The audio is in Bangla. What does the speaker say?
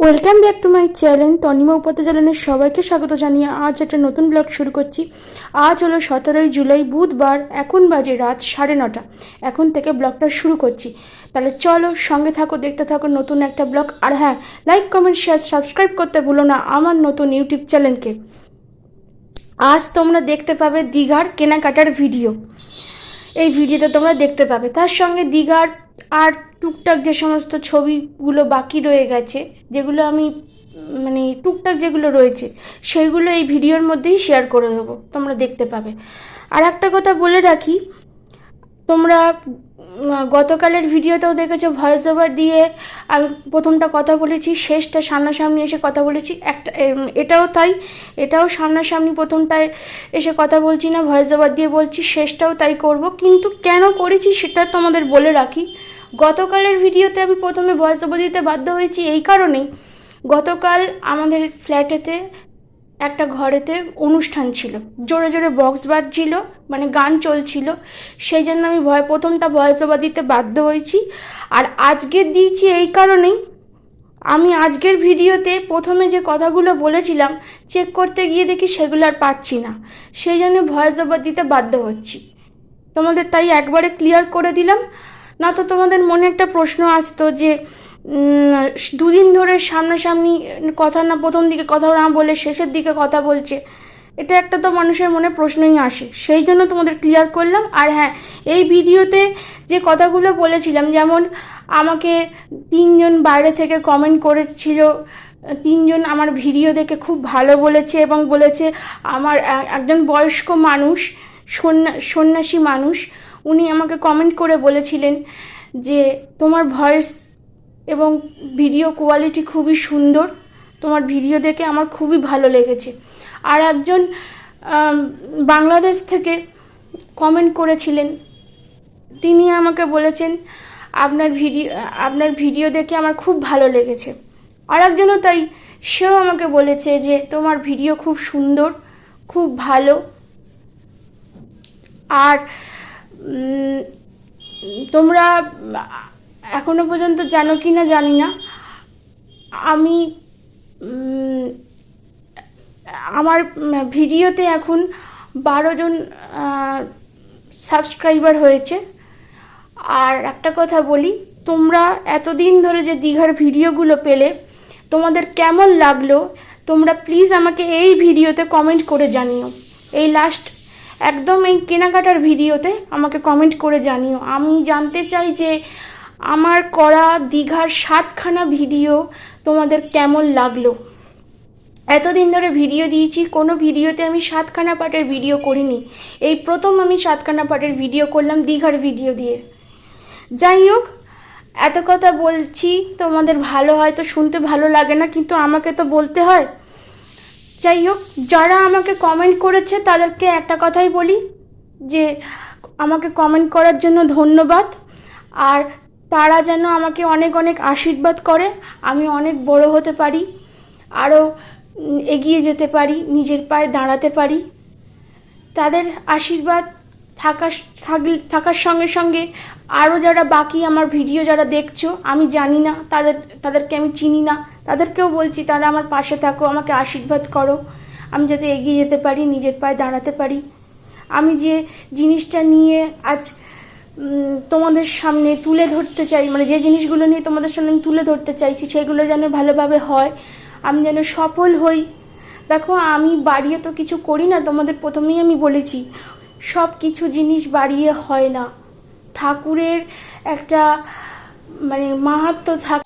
Welcome back to my channel Tanima Upadhyay সবাইকে স্বাগত জানিয়ে আজ একটা নতুন ব্লগ শুরু করছি। আজ হলো সতেরোই জুলাই, বুধবার, এখন বাজে রাত সাড়ে নটা। এখন থেকে ব্লগটা শুরু করছি। তাহলে চলো সঙ্গে থাকো, দেখতে থাকো নতুন একটা ব্লগ। আর হ্যাঁ লাইক কমেন্ট শেয়ার সাবস্ক্রাইব করতে ভুলো না আমার নতুন ইউটিউব চ্যানেলকে। আজ তোমরা দেখতে পাবে দীঘার কেনাকাটার ভিডিও। এই ভিডিওতে তোমরা দেখতে পাবে। তার সঙ্গে দীঘার আর টুকটাক যে সমস্ত ছবিগুলো বাকি রয়ে গেছে, যেগুলো আমি মানে টুকটাক যেগুলো রয়েছে, সেইগুলো এই ভিডিওর মধ্যেই শেয়ার করে দেবো, তোমরা দেখতে পাবে। আর একটা কথা বলে রাখি, তোমরা গতকালের ভিডিওতেও দেখেছ ভয়েস ওভার দিয়ে আমি প্রথমটা কথা বলেছি, শেষটা সামনাসামনি এসে কথা বলেছি, একটা এটাও তাই, এটাও সামনাসামনি প্রথমটায় এসে কথা বলছি না ভয়েস ওভার দিয়ে বলছি, শেষটাও তাই করব, কিন্তু কেন করেছি সেটা তোমাদের বলে রাখি। গতকালের ভিডিওতে আমি প্রথমে ভয়েস ওভার দিতে বাধ্য হয়েছি এই কারণেই। গতকাল আমাদের ফ্ল্যাটেতে, একটা ঘরেতে অনুষ্ঠান ছিল। জোরে জোরে বক্স বাজছিল মানে গান চলছিল। সেই জন্য আমি ভয়, প্রথমটা ভয়েস ওভার দিতে বাধ্য হয়েছি। আর আজকে দিয়েছি এই কারণেই, আমি আজকের ভিডিওতে প্রথমে যে কথাগুলো বলেছিলাম চেক করতে গিয়ে দেখি সেগুলো আর পাচ্ছি না। সেই জন্য ভয়েস ওভার দিতে বাধ্য হচ্ছি। তোমাদের তাই একবারে ক্লিয়ার করে দিলাম। না তো তোমাদের মনে একটা প্রশ্ন আসতো যে দুদিন ধরে সামনাসামনি কথা না, প্রথম দিকে কথা না বলে শেষের দিকে কথা বলছে। এটা একটা তো মানুষের মনে প্রশ্নই আসে। সেই জন্য তোমাদের ক্লিয়ার করলাম। আর হ্যাঁ এই ভিডিওতে যে কথাগুলো বলেছিলাম, যেমন আমাকে তিনজন বাইরে থেকে কমেন্ট করেছিল, তিনজন আমার ভিডিও দেখে খুব ভালো বলেছে এবং বলেছে, আমার একজন বয়স্ক মানুষ, সন্ন্যা- সন্ন্যাসী মানুষ উনি আমাকে কমেন্ট করে বলেছিলেন যে তোমার ভয়েস এবং ভিডিও কোয়ালিটি খুবই সুন্দর, তোমার ভিডিও দেখে আমার খুবই ভালো লেগেছে। আর একজন বাংলাদেশ থেকে কমেন্ট করেছিলেন, তিনি আমাকে বলেছেন, আপনার ভিডিও আপনার ভিডিও দেখে আমার খুব ভালো লেগেছে। আর একজনও তাই, সেও আমাকে বলেছে যে তোমার ভিডিও খুব সুন্দর, খুব ভালো। আর তোমরা এখনও পর্যন্ত জানো কি না জানি না। আমি আমার ভিডিওতে এখন বারো জন সাবস্ক্রাইবার হয়েছে। আর একটা কথা বলি, তোমরা এতদিন ধরে যে দীঘার ভিডিওগুলো পেলে, তোমাদের কেমন লাগল? তোমরা প্লিজ আমাকে এই ভিডিওতে কমেন্ট করে জানিও। এই লাস্ট একদম এই কেনাকাটার ভিডিওতে আমাকে কমেন্ট করে জানিও। আমি জানতে চাই যে আমার করা দীঘার সাতখানা ভিডিও তোমাদের কেমন লাগল? এতদিন ধরে ভিডিও দিয়েছি, কোনো ভিডিওতে আমি সাতখানা পাটের ভিডিও করিনি। এই প্রথম আমি সাতখানা পাটের ভিডিও করলাম দীঘার ভিডিও দিয়ে। যাই হোক, এত কথা বলছি, তোমাদের ভালো হয়তো শুনতে ভালো লাগে না, কিন্তু আমাকে তো বলতে হয়। যাই হোক, যারা আমাকে কমেন্ট করেছে তাদেরকে একটা কথাই বলি, যে আমাকে কমেন্ট করার জন্য ধন্যবাদ। আর তারা যেন আমাকে অনেক অনেক আশীর্বাদ করে, আমি অনেক বড় হতে পারি, আরও এগিয়ে যেতে পারি, নিজের পায়ে দাঁড়াতে পারি। তাদের আশীর্বাদ থাকার থাকলে- থাকার সঙ্গে সঙ্গে আরও যারা বাকি আমার ভিডিও যারা দেখছ, আমি জানি না, তাদের, তাদেরকে আমি চিনি না। তাদেরকেও বলছি, তারা আমার পাশে থাকো, আমাকে আশীর্বাদ করো। আমি যাতে এগিয়ে যেতে পারি, নিজের পায়ে দাঁড়াতে পারি। আমি যে জিনিসটা নিয়ে আজ তোমাদের সামনে তুলে ধরতে চাই মানে যে জিনিসগুলো নিয়ে তোমাদের সামনে আমি তুলে ধরতে চাইছি, সেগুলো যেন ভালোভাবে হয়, আমি যেন সফল হই। দেখো, আমি বাড়িয়ে তো কিছু করি না, তোমাদের প্রথমেই আমি বলেছি, সব কিছু জিনিস বাড়িয়ে হয় না। ঠাকুরের একটা মানে মাহাত্ম থাকে